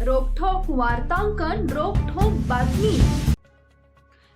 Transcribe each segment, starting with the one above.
वार्तांकन रोखोक बातमी.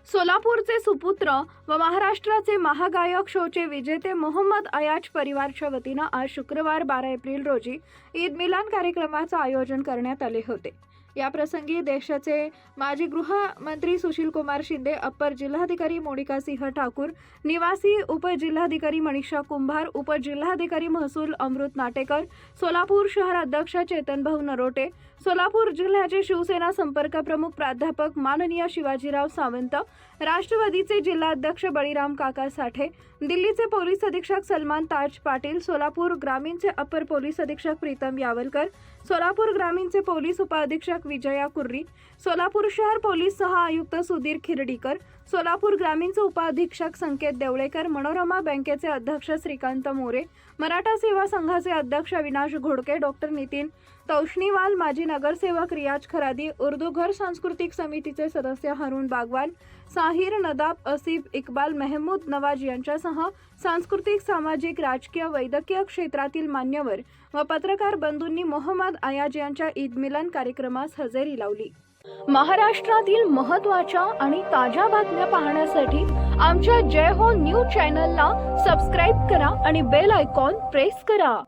सोलापूरचे सुपुत्र व महाराष्ट्राचे महागायक शोचे विजेते मोहम्मद अयाज परिवारच्या वतीनं आज शुक्रवार बारा एप्रिल रोजी ईद मिलान कार्यक्रमाचं आयोजन करण्यात आले होते. या प्रसंगी देशाचे माजी गृहमंत्री सुशील कुमार शिंदे अप्पर जिल्हाधिकारी मोनिका सिंह ठाकूर निवासी उपजिल्हाधिकारी मनीषा कुंभार उपजिल्हाधिकारी महसूल अमृत नाटेकर सोलापूर शहर अध्यक्ष चेतनभाऊ नरोटे सोलापूर जिल्ह्याचे शिवसेना संपर्क प्रमुख प्राध्यापक माननीय शिवाजीराव सावंत राष्ट्रवादीचे जिल्हाध्यक्ष बळीराम काका साठे दिल्लीचे पोलीस अधीक्षक सलमान ताज पाटील सोलापूर ग्रामीणचे अपर पोलीस अधीक्षक प्रीतम यावलकर सोलापूर ग्रामीणचे पोलीस उपअधीक्षक विजया कुर्री सोलापूर शहर पोलीस सहआयुक्त सुधीर खिरडीकर सोलापूर ग्रामीणचे उपअधीक्षक संकेत देवळेकर मनोरमा बँकेचे अध्यक्ष श्रीकांत मोरे मराठा सेवा संघाचे अध्यक्ष अविनाश घोडके डॉक्टर नितीन तौष्णीवाल माजी नगरसेवक रियाज खरादी उर्दू घर सांस्कृतिक समितीचे सदस्य हरुण बागवान साहिर नदाब असिफ इक्बाल मेहमूद नवाज यांच्यासह सांस्कृतिक सामाजिक राजकीय वैद्यकीय क्षेत्रातील मान्यवर व पत्रकार बंधूंनी मोहम्मद अयाज यांच्या ईद मिलन कार्यक्रमास हजेरी लावली. महाराष्ट्रातील महत्त्वाच्या आणि ताज्या बातम्या पाहण्यासाठी आमच्या जय हो न्यूज चॅनलला सबस्क्राईब करा आणि बेल आयकॉन प्रेस करा.